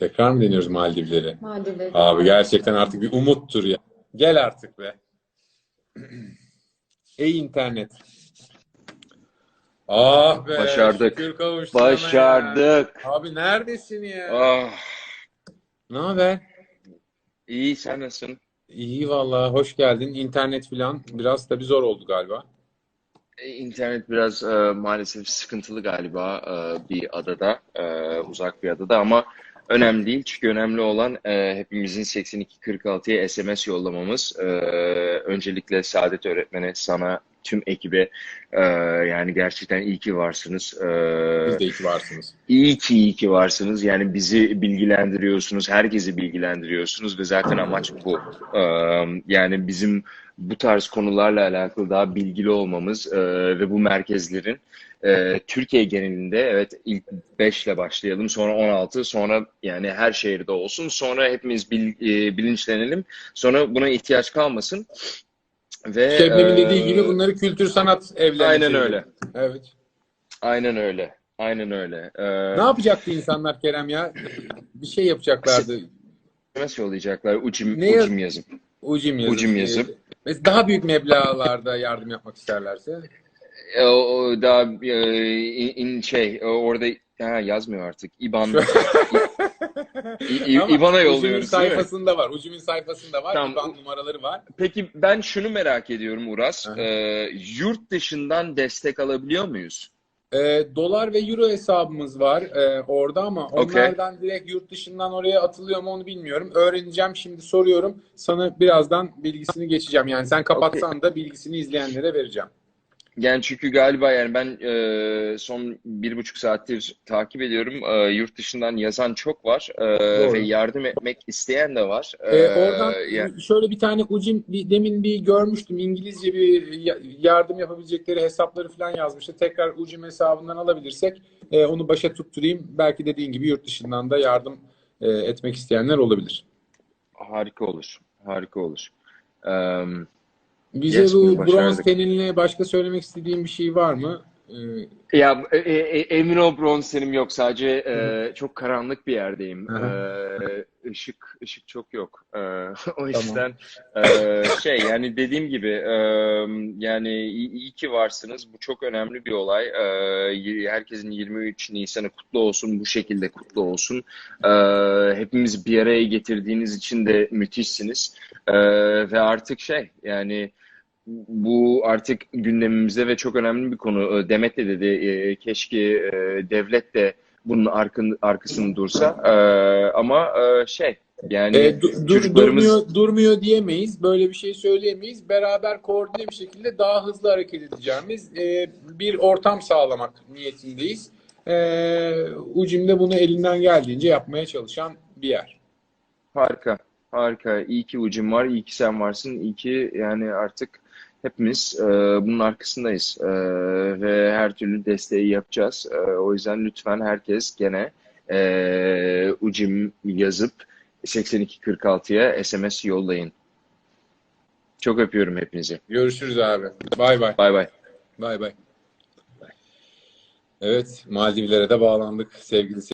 Tekrar mı deniyoruz Maldivlere? Maldivleri. Abi gerçekten artık bir umuttur ya. Gel artık be. Ey internet. Ah be. Başardık. şükür kavuşturana ya. Başardık. Abi neredesin ya? Ah, Ne haber? iyi sen nasılsın? İyi vallahi hoş geldin. İnternet falan biraz tabii zor oldu galiba. E, İnternet biraz e, maalesef sıkıntılı galiba e, bir adada, e, uzak bir adada ama önemli değil. Çünkü önemli olan e, hepimizin 8246'ya SMS yollamamız. E, öncelikle Saadet öğretmene, sana, tüm ekibe e, yani gerçekten iyi ki varsınız. E, Siz de iyi ki varsınız. İyi ki iyi ki varsınız. Yani bizi bilgilendiriyorsunuz, herkesi bilgilendiriyorsunuz ve zaten amaç bu. Ee, yani bizim bu tarz konularla alakalı daha bilgili olmamız e, ve bu merkezlerin e, Türkiye genelinde evet ilk 5 ile başlayalım, sonra 16, sonra yani her şehirde olsun, sonra hepimiz bil- e, bilinçlenelim, sonra buna ihtiyaç kalmasın. Ve Şebnem'in e, dediği gibi bunları kültür sanat evlerine aynen çevirelim. öyle. Evet. Aynen öyle. Aynen öyle. Ee, Ne yapacaktı insanlar Kerem ya? Bir şey yapacaklardı. SMS yollayacaklar. Ucim, Ne ucim yazıp. Ucim yazıp. Ucim yazıp. e, Mesela daha büyük meblağlarda yardım yapmak isterlerse. E, o, daha e, in, in- şey e, orada ha, yazmıyor artık. İban İ- Ama İBAN'a yolluyoruz mi? sayfasında var. Ucum'un sayfasında var. Tamam. İban numaraları var. Peki ben şunu merak ediyorum Uras. Aha. E, yurt dışından destek alabiliyor muyuz? E, dolar ve euro hesabımız var e, orada ama onlardan direkt yurt dışından oraya atılıyor mu onu bilmiyorum. Öğreneceğim şimdi soruyorum. Sana birazdan bilgisini geçeceğim. Yani sen kapatsan da bilgisini izleyenlere vereceğim. Yani çünkü galiba yani ben e, son bir buçuk saattir takip ediyorum. E, yurt dışından yazan çok var E, Doğru. ve yardım etmek isteyen de var. Ee, E, oradan yani- şöyle bir tane ucim bir, demin bir görmüştüm İngilizce bir ya- yardım yapabilecekleri hesapları falan yazmıştı. Tekrar ucum hesabından alabilirsek e, onu başa tutturayım. Belki dediğin gibi yurt dışından da yardım e, etmek isteyenler olabilir. harika olur. Harika olur. E, Bize Yes, bu bronz teninle başka söylemek istediğin bir şey var mı? Ee, Ya e, e, e, emin ol bronzenim yok sadece e, çok karanlık bir yerdeyim. E, ışık ışık çok yok. E, o yüzden e, şey yani dediğim gibi e, yani iyi, iyi ki varsınız. Bu çok önemli bir olay. E, herkesin 23 Nisan'ı kutlu olsun. Bu şekilde kutlu olsun. E, hepimizi bir araya getirdiğiniz için de müthişsiniz. E, ve artık şey yani bu artık gündemimizde ve çok önemli bir konu. Ee, Demet de dedi e, keşke e, devlet de bunun arkın, arkasını dursa. Ee, ama e, şey yani e, du- dur- çocuklarımız durmuyor, durmuyor diyemeyiz. Böyle bir şey söyleyemeyiz. Beraber koordine bir şekilde daha hızlı hareket edeceğimiz e, bir ortam sağlamak niyetindeyiz. E, Ucim de bunu elinden geldiğince yapmaya çalışan bir yer. harika. Harika. İyi ki ucum var. iyi ki sen varsın. iyi ki yani artık hepimiz e, bunun arkasındayız. E, ve her türlü desteği yapacağız. E, o yüzden lütfen herkes gene e, ucum yazıp 8246'ya SMS yollayın. Çok öpüyorum hepinizi. Görüşürüz abi. Bay bay. Bay bay. Bay bay. Evet, Maldivlere de bağlandık sevgili